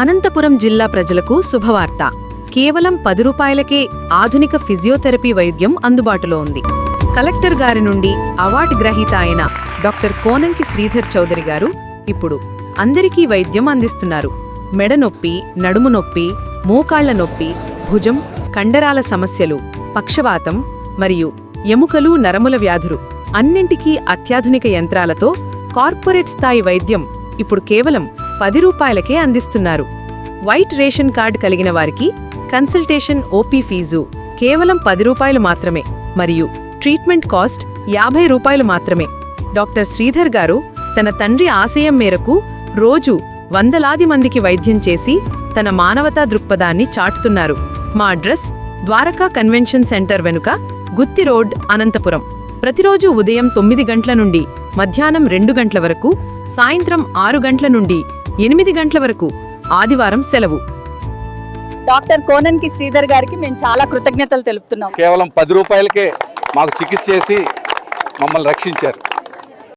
అనంతపురం జిల్లా ప్రజలకు శుభవార్త. కేవలం పది రూపాయలకే ఆధునిక ఫిజియోథెరపీ వైద్యం అందుబాటులో ఉంది. కలెక్టర్ గారి నుండి అవార్డు గ్రహీత అయిన డాక్టర్ కోనంకి శ్రీధర్ చౌదరి గారు ఇప్పుడు అందరికీ వైద్యం అందిస్తున్నారు. మెడ నొప్పి నడుము నొప్పి మోకాళ్ళ నొప్పి భుజం కండరాల సమస్యలు పక్షవాతం మరియు ఎముకలు నరముల వ్యాధులు అన్నింటికీ అత్యాధునిక యంత్రాలతో కార్పొరేట్ స్థాయి వైద్యం ఇప్పుడు కేవలం పది రూపాయలకే అందిస్తున్నారు. వైట్ రేషన్ కార్డ్ కలిగిన వారికి కన్సల్టేషన్ ఓపీ ఫీజు కేవలం పది రూపాయలు మాత్రమే మరియు ట్రీట్మెంట్ కాస్ట్ యాభై రూపాయలు మాత్రమే. డాక్టర్ శ్రీధర్ గారు తన తండ్రి ఆశయం మేరకు రోజు వందలాది మందికి వైద్యం చేసి తన మానవతా దృక్పథాన్ని చాటుతున్నారు. మా అడ్రస్ ద్వారకా కన్వెన్షన్ సెంటర్ వెనుక గుత్తి రోడ్ అనంతపురం. ప్రతిరోజు ఉదయం తొమ్మిది గంటల నుండి మధ్యాహ్నం రెండు గంటల వరకు సాయంత్రం ఆరు గంటల నుండి ఎనిమిది గంటల వరకు ఆదివారం సెలవు. డాక్టర్ కోనన్కి శ్రీధర్ గారికి మేము చాలా కృతజ్ఞతలు తెలుపుతున్నాం. కేవలం పది రూపాయలకే మాకు చికిత్స చేసి మమ్మల్ని రక్షించారు.